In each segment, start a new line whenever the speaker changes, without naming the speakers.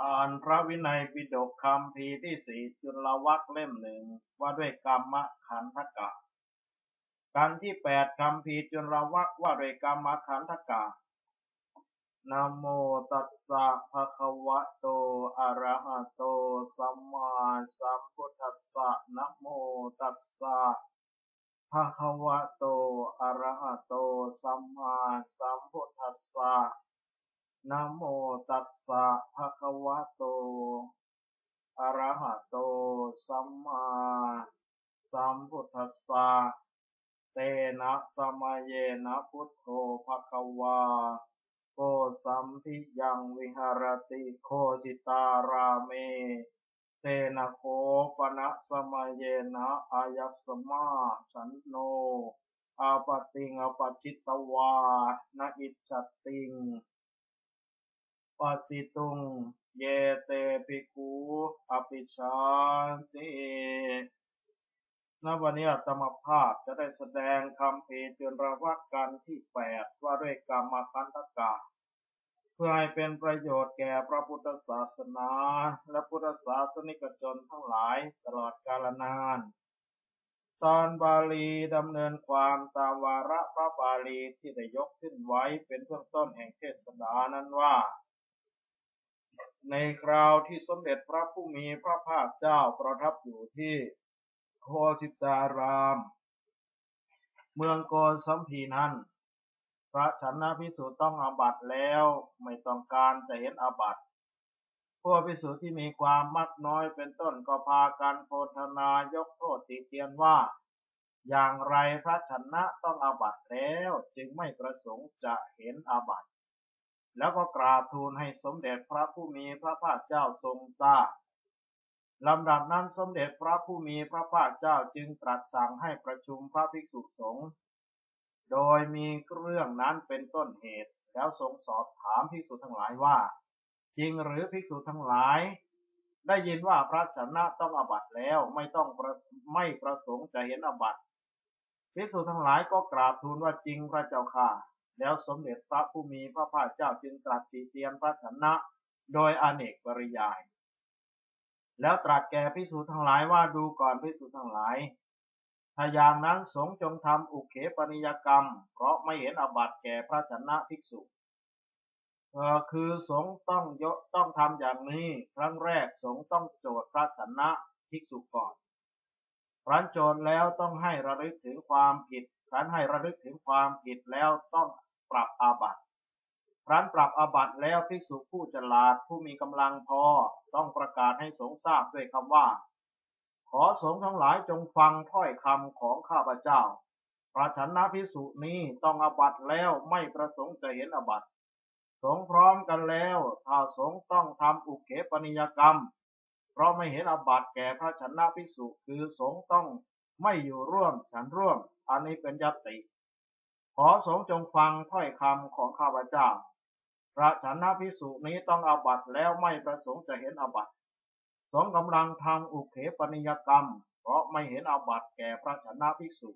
อ่านพระวินัยปิฎกคำพีที่สี่จุลวักเล่มหนึ่งว่าด้วยกรรมขันธกะ กันที่แปดคำพีจุลวักว่าด้วยกรรมขันธกะนะโมตัสสะภะคะวะโต อะระหะโต สัมมาสัมพุทธัสสะนะโมตัสสะภะคะวะโต อะระหะโต สัมมาสัมพุทธัสสะ นะโมตัสสะภะคะวะโต อะระหะโต สัมมาสัมพุทธัสสะ เตนะสมัยเยนะพุทโธภะคะวา โกสัมภิยังวิหารติโคสิตาราเม เตนะโคปนะสมัยเยนะอายัสมาฉันโนอาปติงอปจิตตวานะอิจฉติง ปัสสิตุง เยเตปิคูอภิชานติณวันนี้อาตมภาพจะได้แสดงคำเพจนระวักกันที่แปดว่าด้วยกรรมคันธกาเพื่อให้เป็นประโยชน์แก่พระพุทธศาสนา และพุทธศาสนิกชนทั้งหลายตลอดกาลนาน ตอนบาลีดำเนินความตามวาระพระบาลีที่ได้ยกขึ้นไว้เป็นเบื้องต้นแห่งเทศนานั้นว่า ในคราวที่สมเด็จพระผู้มีพระภาคเจ้าประทับอยู่ที่โคสิตาราม เมืองโกนสัมพีนั้น พระชนะพิสุต้องอาบัตแล้วไม่ต้องการจะเห็นอาบัตพวกพิสุที่มีความมักน้อยเป็นต้นก็พากันโพธนายกโทษติเตียนว่า อย่างไรพระชนะต้องอาบัตแล้วจึงไม่ประสงค์จะเห็นอาบัต แล้วก็กราบทูลให้สมเด็จพระผู้มีพระภาคเจ้าทรงทราบลำดับนั้นสมเด็จพระผู้มีพระภาคเจ้าจึงตรัสสั่งให้ประชุมพระภิกษุสงฆ์โดยมีเรื่องนั้นเป็นต้นเหตุ แล้วทรงสอบถามภิกษุทั้งหลายว่า จริงหรือภิกษุทั้งหลาย ได้ยินว่าพระชนะต้องอบัตแล้วไม่ต้องไม่ประสงค์จะเห็นอบัตภิกษุทั้งหลายก็กราบทูลว่าจริงพระเจ้าค่ะ แล้วสมเด็จพระผู้มีพระภาคเจ้าจึงตรัสตีเตียนพระชนะ โดยอเนกปริยาย แล้วตรัสแก่พิสูจทั้งหลายว่าดูก่อนพิสูจทั้งหลายถ้าอย่างนั้นสงจงทำอุเขปนิยกรรม เพราะไม่เห็นอบัติแก่พระชนะภิกษุเออคือสงต้องยต้องทำอย่างนี้ ครั้งแรกสงต้องโจทย์พระชนะภิกษุก่อน ครั้นโจทย์แล้วต้องให้ระลึกถึงความผิด ครั้นให้ระลึกถึงความผิดแล้วต้องปรับอาบัติครั้นปรับอาบัติแล้วภิกษุผู้ฉลาดผู้มีกำลังพอต้องประกาศให้สงทราบด้วยคำว่า ขอสงฆ์ทั้งหลายจงฟังถ้อยคำของข้าพเจ้าพระชนะภิกษุนี้ต้องอาบัติแล้วไม่ประสงค์จะเห็นอาบัติสงพร้อมกันแล้วถ้าสงต้องทำอุเขปนิยกรรม เพราะไม่เห็นอาบัติแก่พระชนะภิกษุคือสงต้องไม่อยู่ร่วมฉันร่วม อันนี้เป็นยติ ขอสงจงฟังถ้อยคำของข้าพเจ้า พระชนะพิสุนี้ต้องอาบัติแล้วไม่ประสงค์จะเห็นอาบัติสงกำลังทำอุเขปนิยกรรม เพราะไม่เห็นอาบัติแก่พระชนะพิสุ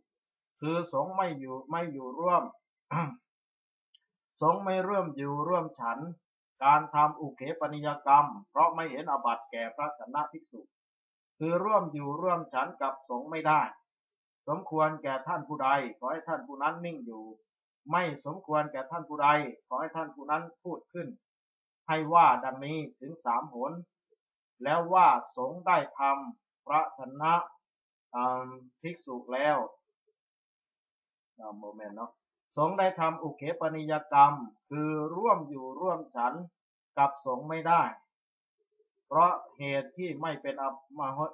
คือสงไม่อยู่ไม่อยู่ร่วมสงไม่ร่วมอยู่ร่วมฉัน การทำอุเขปนิยกรรม เพราะไม่เห็นอบัตแก่พระชนะภิกษุ คือร่วมอยู่ร่วมฉันกับสงไม่ได้ สมควรแก่ท่านผู้ใด ขอให้ท่านผู้นั้นนิ่งอยู่ ไม่สมควรแก่ท่านผู้ใด ขอให้ท่านผู้นั้นพูดขึ้น ให้ว่าดังนี้ถึงสามหนแล้วว่าสงได้ทำพระชนะภิกษุแล้วโมเมนต์เนาะ สงได้ทำอุเคปนิยกรรม คือร่วมอยู่ร่วมฉันกับสงไม่ได้ เพราะเหตุที่ไม่เป็น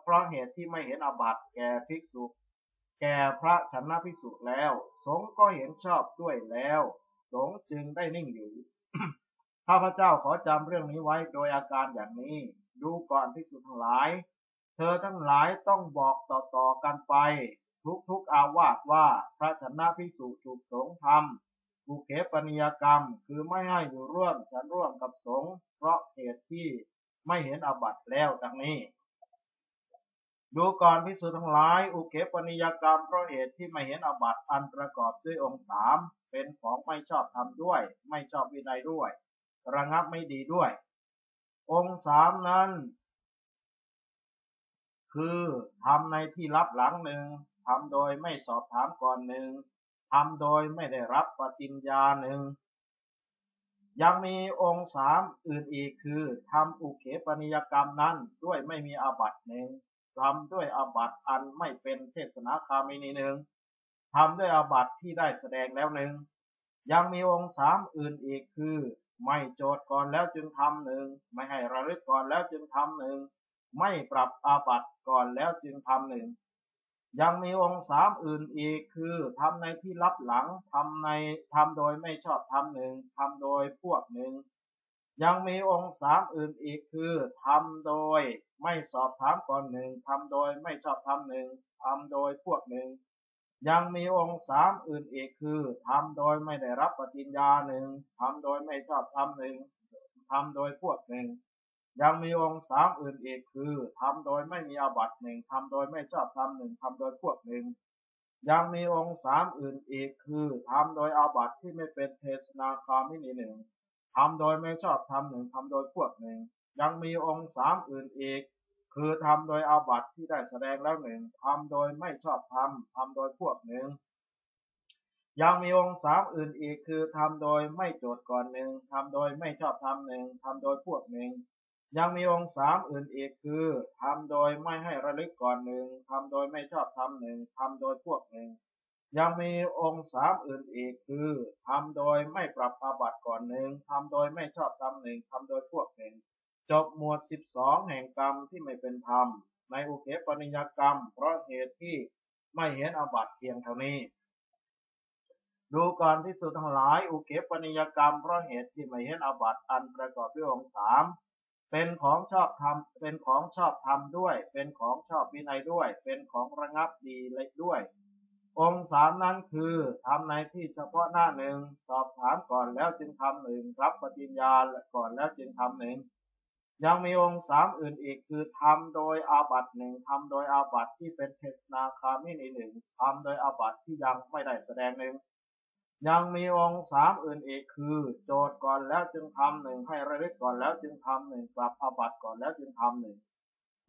เพราะเหตุที่ไม่เห็นอบัตแก่ภิกษุ แก่พระชนะภิกษุแล้ว สงก็เห็นชอบด้วยแล้ว สงจึงได้นิ่งอยู่ข้าพเจ้าขอจำเรื่องนี้ไว้โดยอาการอย่างนี้ ดูก่อนภิกษุทั้งหลาย เธอทั้งหลายต้องบอกต่อๆกันไป ทุกๆอาวาสว่าพระชนะภิกษุถูกสงทำบุเขปนิยกรรมคือไม่ให้อยู่ร่วมฉันร่วมกับสงเพราะเหตุที่ไม่เห็นอบัตแล้วดังนี้ ดูก่อนพิสุทั้งหลายอุเกปนิยกรรมเพราะเหตุที่ไม่เห็นอบัตอันประกอบด้วยองค์สามเป็นของไม่ชอบทำด้วย ไม่ชอบวินัยด้วย ระงับไม่ดีด้วย องค์สามนั้น คือทำในที่รับหลังหนึ่ง ทำโดยไม่สอบถามก่อนหนึ่งทำโดยไม่ได้รับปฏิญญาหนึ่งยังมีองค์สามอื่นอีกคือทำอุเขปนิยกรรมนั้นด้วยไม่มีอาบัตหนึ่งทำด้วยอาบัตอันไม่เป็นเทศนาคามินีหนึ่งทำด้วยอาบัตที่ได้แสดงแล้วหนึ่งยังมีองค์สามอื่นอีกคือ ไม่โจทย์ก่อนแล้วจึงทำหนึ่งไม่ให้ระลึกก่อนแล้วจึงทำหนึ่งไม่ปรับอาบัตก่อนแล้วจึงทำหนึ่ง ยังมีองค์สามอื่นอีกคือทำในที่รับหลังทำในทำโดยไม่ชอบทำหนึ่งทำโดยพวกหนึ่ง ยังมีองค์สามอื่นอีกคือทำโดยไม่สอบถามก่อนหนึ่งทำโดยไม่ชอบทำหนึ่งทำโดยพวกหนึ่ง ยังมีองค์สามอื่นอีกคือทำโดยไม่ได้รับปฏิญญาหนึ่งทำโดยไม่ชอบทำหนึ่งทำโดยพวกหนึ่ง ยังมีองค์สามอื่นอีกคือทำโดยไม่มีอาบัติหนึ่งทำโดยไม่ชอบทำหนึ่งทำโดยพวกหนึ่ง ยังมีองค์สามอื่นอีกคือทำโดยอาบัติที่ไม่เป็นเทศนาคามินีหนึ่งทำโดยไม่ชอบทำหนึ่งทำโดยพวกหนึ่ง ยังมีองค์สามอื่นอีก คือทำโดยอาบัติที่ได้แสดงแล้วหนึ่งทำโดยไม่ชอบทำทำโดยพวกหนึ่งยังมีองค์สามอื่นอีกคือทำโดยไม่โจทย์ก่อนหนึ่งทำโดยไม่ชอบทำหนึ่งทำโดยพวกหนึ่ง ยังมีองค์สามอื่นอีกคือทำโดยไม่ให้ระลึกก่อนหนึ่งทำโดยไม่ชอบทำหนึ่งทำโดยพวกหนึ่งยังมีองค์สามอื่นอีกคือทำโดยไม่ปรับอาบัติก่อนหนึ่งทำโดยไม่ชอบทำหนึ่งทำโดยพวกหนึ่งจบหมวดสิบสองแห่งกรรมที่ไม่เป็นธรรม ในอุเคปนิยกรรม เพราะเหตุที่ไม่เห็นอาบัติเพียงเท่านี้ ดูก่อนที่สุดทั้งหลาย อุเคปนิยกรรมเพราะเหตุที่ไม่เห็นอาบัติอันประกอบด้วยองค์สาม เป็นของชอบธรรม เป็นของชอบธรรมด้วย เป็นของชอบวินัยด้วย เป็นของระงับดีเล็กด้วย องค์สามนั้นคือทำในที่เฉพาะหน้าหนึ่ง สอบถามก่อนแล้วจึงทำหนึ่งรับปฏิญญาก่อนแล้วจึงทำหนึ่งยังมีองค์สามอื่นอีกคือทำโดยอาบัตหนึ่งทำโดยอาบัตที่เป็นเทศนาคามินีหนึ่งทำโดยอาบัตที่ยังไม่ได้แสดงหนึ่ง ยังมีองค์สามอื่นอีกคือ โจทย์ก่อนแล้วจึงทำหนึ่งให้ระลึกก่อนแล้วจึงทำหนึ่งปรับอาบัติก่อนแล้วจึงทำหนึ่ง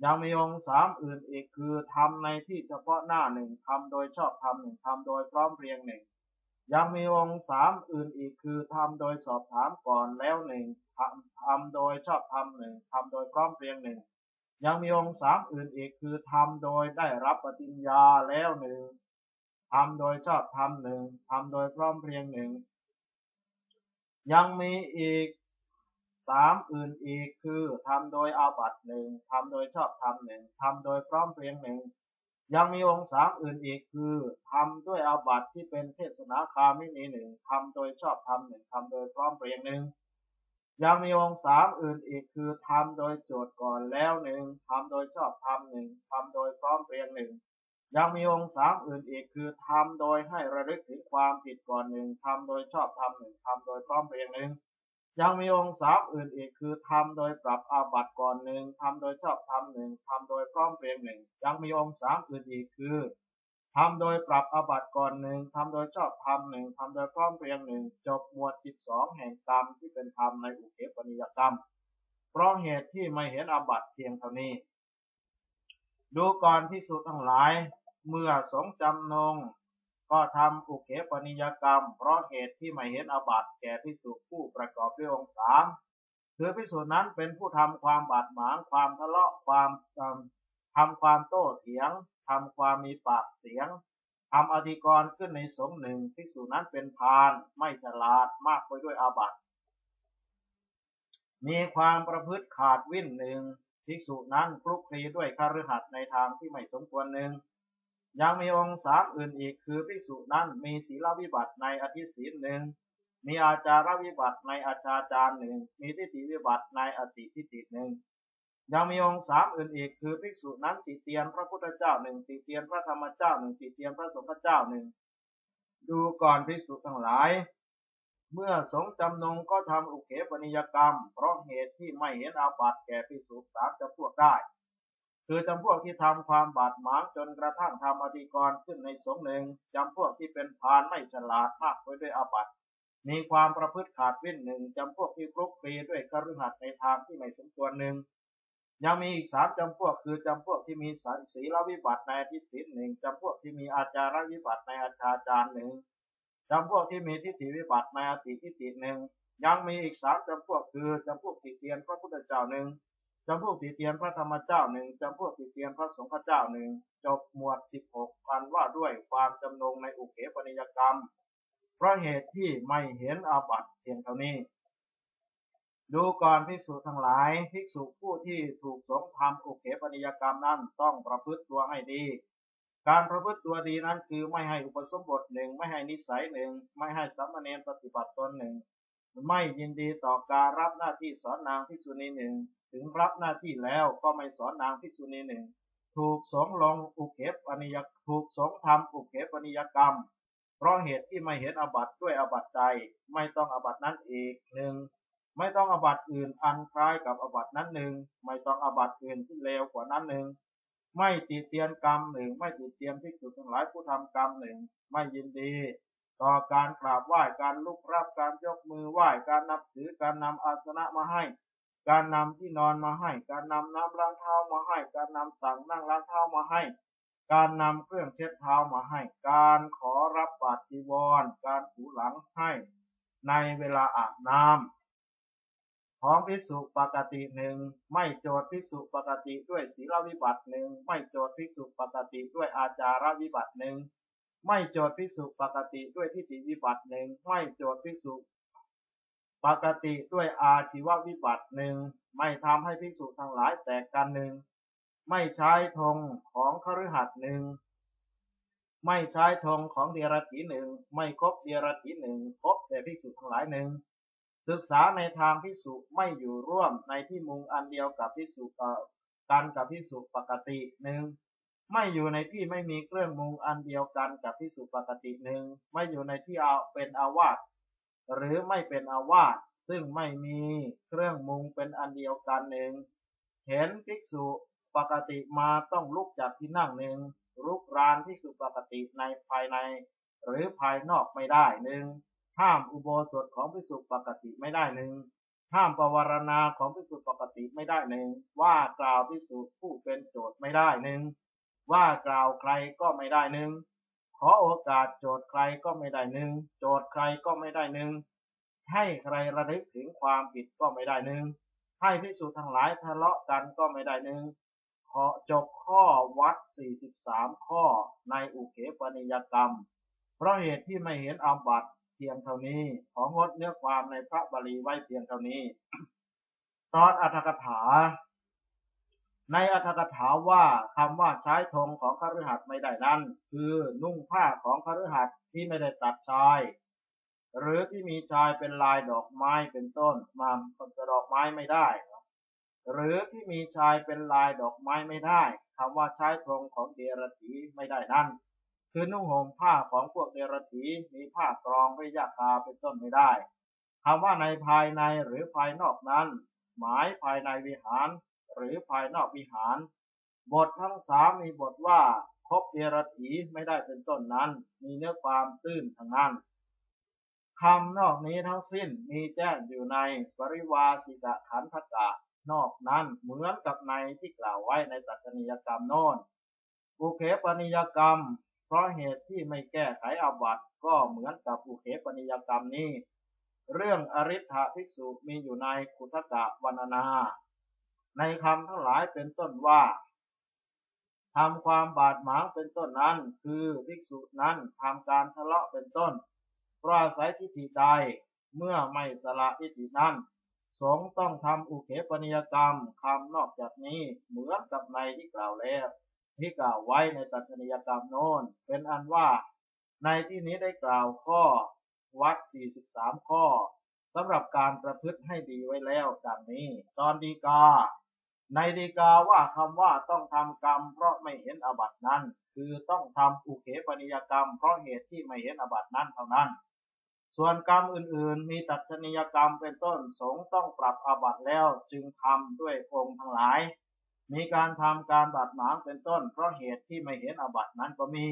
ยังมีองค์สามอื่นอีกคือทำในที่เฉพาะหน้าหนึ่งทำโดยชอบทำหนึ่งทำโดยพร้อมเพรียงหนึ่งยังมีองค์สามอื่นอีกคือทำโดยสอบถามก่อนแล้วหนึ่งทำทำโดยชอบทำหนึ่งทำโดยพร้อมเพรียงหนึ่งยังมีองค์สามอื่นอีกคือทำโดยได้รับปฏิญญาแล้วหนึ่ง ทำโดยชอบทำหนึ่งทำโดยพร้อมเพรียงหนึ่งยังมีอีกสามอื่นอีกคือทำโดยอาบัตหนึ่งทำโดยชอบทำหนึ่งทำโดยพร้อมเพรียงหนึ่งยังมีองค์สามอื่นอีกคือทำด้วยอาบัตที่เป็นเทศนาคาไมินีหนึ่งทำโดยชอบทำหนึ่งทำโดยพร้อมเพรียงหนึ่งยังมีองค์สามอื่นอีกคือทำโดยโจทย์ก่อนแล้วหนึ่งทำโดยชอบทำหนึ่งทำโดยพร้อมเพรียงหนึ่ง ยังมีองค์สามอื่นอีกคือทำโดยให้ระลึกถึงความผิดก่อนหนึ่งทำโดยชอบทำหนึ่งทำโดยพร้อมเพรียงหนึ่งยังมีองค์สามอื่นอีกคือทำโดยปรับอาบัติก่อนหนึ่งทำโดยชอบทำหนึ่งทำโดยพร้อมเพรียงหนึ่งยังมีองค์สามอื่นอีกคือทำโดยปรับอาบัติก่อนหนึ่งทำโดยชอบทำหนึ่งทำโดยพร้อมเพรียงหนึ่งจบหมวดสิบสองแห่งกรรมที่เป็นธรรมในอุเกปนิยกรรม เพราะเหตุที่ไม่เห็นอาบัติเพียงเท่านี้ ดูก่อนที่สุดทั้งหลาย เมื่อสงจำนง ก็ทำอุเขปนิยกรรม เพราะเหตุที่ไม่เห็นอาบัติแก่พิสุผู้ประกอบด้วยองค์สามคือพิสุนั้นเป็นผู้ทำความบาดหมางความทะเลาะความทำความโต้เถียงทำความมีปากเสียงทำอธิกรณ์ขึ้นในสงหนึ่งพิสุนั้นเป็นพานไม่ฉลาดมากไปด้วยอาบัติ มีความประพฤติขาดวิ่นหนึ่ง ภิกษุนั้นคลุกคลีด้วยคฤหัสถ์ในทางที่ไม่สมควรหนึ่งยังมีองค์สามอื่นอีกคือภิกษุนั้นมีศีลวิบัติในอธิศีลหนึ่งมีอาจารวิบัติในอาชาจารหนึ่งมีทิฏฐิวิบัติในอติทิฏฐิหนึ่งยังมีองค์สามอื่นอีกคือภิกษุนั้นติเตียนพระพุทธเจ้าหนึ่งติเตียนพระธรรมเจ้าหนึ่งติเตียนพระสงฆ์เจ้าหนึ่งดูก่อนภิกษุทั้งหลาย เมื่อสงจำนงก็ทำอุเขปนิยกรรม เพราะเหตุที่ไม่เห็นอาบัติแก่ภิกษุสามจะพวกได้ คือจำพวกที่ทำความบาดหมางจนกระทั่งทำอธิกรขึ้นในสงหนึ่งจำพวกที่เป็นพานไม่ฉลาดมากไปด้วยอาบัติมีความประพฤติขาดเว้นหนึ่งจำพวกที่คลุกคลีด้วยคฤหัสถ์ในทางที่ไม่สมควรหนึ่งยังมีอีกสามจำพวกคือจำพวกที่มีสันศีลวิบัติในอธิศีลหนึ่งจำพวกที่มีอาจารวิบัติในอาชาจารหนึ่ง จำพวกที่มีทิฏฐิวิบัติในอติทิฏฐิหนึ่งยังมีอีกสามจำพวกคือจำพวกติเตียนพระพุทธเจ้าหนึ่งจำพวกติเตียนพระธรรมเจ้าหนึ่งจำพวกติเตียนพระสงฆ์เจ้าหนึ่งจบหมวดสิบหกพันว่าด้วยความจำนงในอุเขปนิยกรรม เพราะเหตุที่ไม่เห็นอาบัติเพียงเท่านี้ ดูก่อนภิกษุทั้งหลายภิกษุผู้ที่ถูกสงฆ์ทำอุเขปนิยกรรมนั้นต้องประพฤติตัวให้ดี การประพฤติตัวดีนั้นคือไม่ให้อุปสมบทหนึ่งไม่ให้นิสัยหนึ่งไม่ให้สัมเนรปฏิบัติตนหนึ่ง ไม่ยินดีต่อการรับหน้าที่สอนนางภิษุณีหนึ่งถึงรับหน้าที่แล้วก็ไม่สอนนางภิษุณีหนึ่งถูกสงลงอุเขปนิยถูกสงทำอุเขปนิยกรรม เพราะเหตุที่ไม่เห็นอบัตด้วยอบัตใดไม่ต้องอบัตนั้นอีกหนึ่งไม่ต้องอบัตอื่นอันคล้ายกับอบัตนั้นหนึ่งไม่ต้องอบัตอื่นที่เลวกว่านั้นหนึ่ง ไม่ติเตียนกรรมหนึ่ง ไม่ติเตียนภิกษุทั้งหลายผู้ทำกรรมหนึ่ง ไม่ยินดี ต่อการกราบไหว้การลุกรับการยกมือไหว้การนับถือการนำอาสนะมาให้ การนำที่นอนมาให้ การนำน้ำล้างเท้ามาให้ การนำสั่งนั่งล้างเท้ามาให้ การนำเครื่องเช็ดเท้ามาให้ การขอรับบาตรจีวร การถูหลังให้ ในเวลาอาบน้ำ ของพิสุปกติหนึ่งไม่โจทย์พิสุปกติด้วยศีลวิบัติหนึ่งไม่โจทย์พิสุปกติด้วยอาจารวิบัติหนึ่งไม่โจทย์พิสุปกติด้วยทิฏฐิวิบัติหนึ่งไม่โจทย์พิสุปกติด้วยอาชีววิบัติหนึ่งไม่ทำให้ภิกษุทั้งหลายแตกกันหนึ่งไม่ใช้ธงของคฤหัสถ์หนึ่งไม่ใช้ธงของเดียรถีหนึ่งไม่คบเดียรถีหนึ่งคบแต่ภิกษุทั้งหลายหนึ่ง ศึกษาในทางภิกษุไม่อยู่ร่วมในที่มุงอันเดียวกับภิกษุกันกับภิกษุปกติหนึ่งไม่อยู่ในที่ไม่มีเครื่องมุงอันเดียวกันกับภิกษุปกติหนึ่งไม่อยู่ในที่เอาเป็นอาวาสหรือไม่เป็นอาวาสซึ่งไม่มีเครื่องมุงเป็นอันเดียวกันหนึ่งเห็นภิกษุปกติมาต้องลุกจากที่นั่งหนึ่งลุกรานภิกษุปกติในภายใน หรือภายนอกไม่ได้หนึ่ง ห้ามอุโบสถของภิกษุปกติไม่ได้หนึ่งห้ามปวารณาของภิกษุปกติไม่ได้หนึ่งว่ากล่าวภิกษุผู้เป็นโจทย์ไม่ได้หนึ่งว่ากล่าวใครก็ไม่ได้หนึ่งขอโอกาสโจทย์ใครก็ไม่ได้หนึ่งโจทย์ใครก็ไม่ได้หนึ่งให้ใครระลึกถึงความผิดก็ไม่ได้หนึ่งให้พิสูจทั้งหลายทะเลาะกันก็ไม่ได้หนึ่งขอจบข้อวัด 43 ข้อในอุเขปนิยกรรม เพราะเหตุที่ไม่เห็นอาบัติ เพียงเท่านี้ ของงดเนื้อความในพระบาลีไว้เพียงเท่านี้ ตอนอัตถกถา ในอัตถกถาว่าคำว่าใช้ธงของคฤหัสถ์ไม่ได้นั้น คือนุ่งผ้าของคฤหัสถ์ที่ไม่ได้ตัดชาย หรือที่มีชายเป็นลายดอกไม้เป็นต้นมาจะดอกไม้ไม่ได้หรือที่มีชายเป็นลายดอกไม้ไม่ได้คำว่าใช้ธงของเดรธีไม่ได้นั้น คือนุ่งห่มผ้าของพวกเดรธีมีผ้ากรองไว้ยาคาเป็นต้นไม่ได้คำว่าในภายในหรือภายนอกนั้น หมายภายในวิหาร หรือภายนอกวิหาร บททั้งสามมีบทว่าคบเดรถีไม่ได้เป็นต้นนั้น มีเนื้อความตื้นทั้งนั้นคำนอกนี้ทั้งสิ้นมีแจ้งอยู่ในปริวาสิกขันธกะนอกนั้นเหมือนกับในที่กล่าวไว้ในตัจนิยกรรมโน้นอุเคปนิยกรรม เพราะเหตุที่ไม่แก้ไขอาบัติก็เหมือนกับอุเคปนิยกรรมนี้ เรื่องอริ t ภิกษุมีอยู่ในคุทกะวันนา ในคำทั้งหลายเป็นต้นว่าทำความบาดหมางเป็นต้นนั้น คือภิกษุนั้นทำการทะเลาะเป็นต้นเพราะอาศัยทิฏฐิใดเมื่อไม่สละทิฏฐินั้น สงต้องทำอุเขปนิยกรรมคำนอกจากนี้เหมือนกับในที่กล่าวแล้ว ที่กล่าวไว้ในตัชนิยกรรมโน้น เป็นอันว่าในที่นี้ได้กล่าวข้อวัด 43 ข้อสำหรับการประพฤติให้ดีไว้แล้วดังนี้ ตอนดีกา ในดีกาว่าคำว่าต้องทำกรรม เพราะไม่เห็นอบัตินั้น คือต้องทำอุเขปนิยกรรม เพราะเหตุที่ไม่เห็นอบัตินั้นเท่านั้น ส่วนกรรมอื่นๆ มีตัดชนิยกรรมเป็นต้นสงต้องปรับอาบัติแล้วจึงทำด้วยองค์ทั้งหลาย มีการทำการบาดหมางเป็นต้น เพราะเหตุที่ไม่เห็นอบัตินั้นก็มี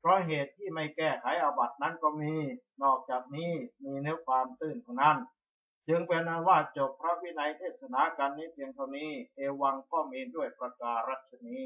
เพราะเหตุที่ไม่แก้ไขอบัตินั้นก็มี นอกจากนี้มีเนื้อความตื้นเท่านั้น จึงเป็นอันว่าจบพระวินัยเทศนากันนี้เพียงเท่านี้ เอวังก็มีด้วยประการฉนี้